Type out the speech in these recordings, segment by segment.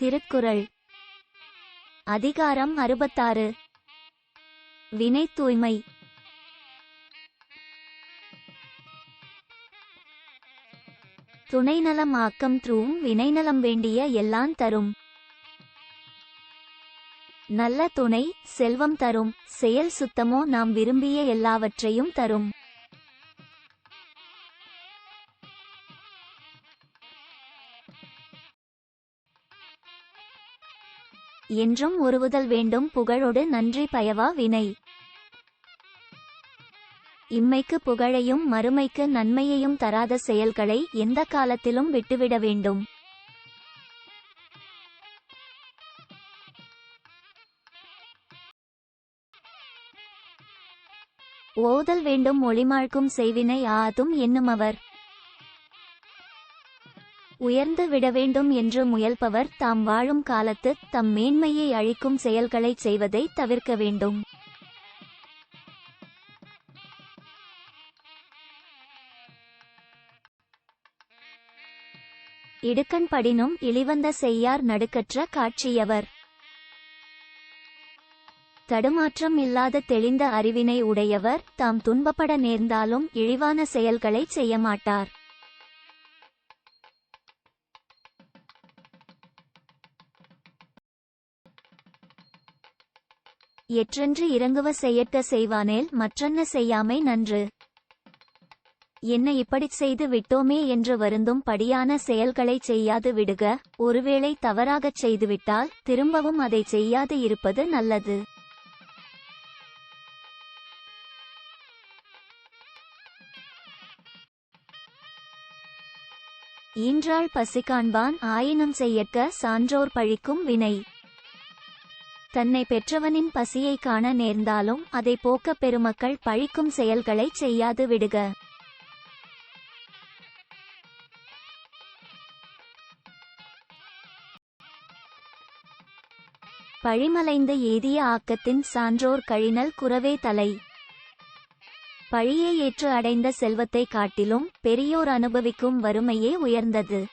திருக்குறள். அதிகாரம் அறுபத்தாறு. வினை தூய்மை. துணைநலம் ஆக்கம் த்ரூம் வினைநலம் வேண்டிய எல்லாம் தரும். நல்ல துணை செல்வம் தரும். செயல் சுத்தமோ நாம் விரும்பிய எல்லாவற்றையும் தரும். என்றும் உருவுதல் வேண்டும். புகழொடு நன்றி பயவா வினை. இம்மைக்கு புகழையும் மறுமைக்கு நன்மையையும் தராத செயல்களை எந்த காலத்திலும் விட்டுவிட வேண்டும். ஓதல் வேண்டும். ஒளிமாழ்க்கும் செய்வினை ஆதும் என்னுமவர். உயர்ந்து விட வேண்டும் என்று முயல்பவர் தாம் வாழும் காலத்து தம் மேன்மையை அழிக்கும் செயல்களை செய்வதை தவிர்க்க வேண்டும். இடுக்கண் படினும் இழிவந்த செய்யார் நடுக்கற்ற காட்சியவர். தடுமாற்றம் இல்லாத தெளிந்த அறிவினை உடையவர் தாம் துன்பப்பட நேர்ந்தாலும் இழிவான செயல்களை செய்ய எற்றென்று இறங்குவ செய்யட்ட செய்வானேல் மற்றென்ன செய்யாமை நன்று? என்ன இப்படிச் செய்து விட்டோமே என்று வருந்தும் படியான செயல்களைச் செய்யாது விடுக ஒருவேளை தவறாகச் செய்துவிட்டால் திரும்பவும் அதைச் செய்யாது இருப்பது நல்லது. ஈன்றாள் பசி காண்பான் ஆயினும் செய்யற்க சான்றோர் பழிக்கும் வினை. தன்னை பெற்றவனின் பசியை காண நேர்ந்தாலும் அதை போக்க பெருமக்கள் பழிக்கும் செயல்களைச் செய்யாது விடுக. பழிமலைந்த ஏதிய ஆக்கத்தின் சான்றோர் கழினல் குறவே தலை. பழியை ஏற்று அடைந்த செல்வத்தை காட்டிலும் பெரியோர் அனுபவிக்கும் வறுமையே உயர்ந்தது.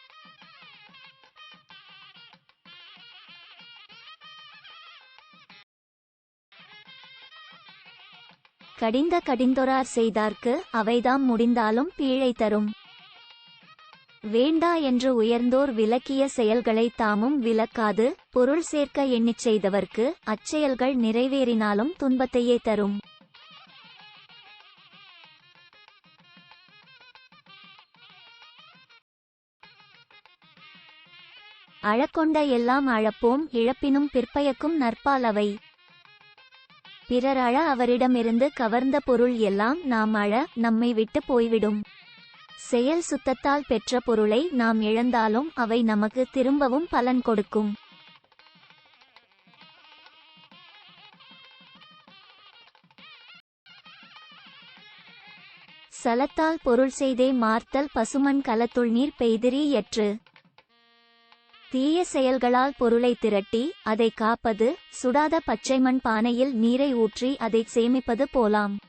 கடிந்த கடிந்தொரார் செய்தார்க்கு அவைதாம் முடிந்தாலும் பீழை தரும். வேண்டா என்று உயர்ந்தோர் விலக்கிய செயல்களை தாமும் விலக்காது பொருள் சேர்க்க எண்ணிச் செய்தவர்க்கு அச்செயல்கள் நிறைவேறினாலும் துன்பத்தையே தரும். அழக்கொண்ட எல்லாம் அழப்போம் இழப்பினும் பிற்பயக்கும் நற்பாலவை. பிறர் அழ அவரிடமிருந்து கவர்ந்த பொருள் எல்லாம் நாம் அழ நம்மை விட்டு போய்விடும். செயல் சுத்தத்தால் பெற்ற பொருளை நாம் இழந்தாலும் அவை நமக்கு திரும்பவும் பலன் கொடுக்கும். சலத்தால் பொருள் செய்தே மார்த்தல் பசுமண் கலத்துள் நீர் பெய்திரி எற்று. தீய செயல்களால் பொருளை திரட்டி அதை காப்பது சுடாத பச்சைமண் பானையில் நீரை ஊற்றி அதை சேமிப்பது போலாம்.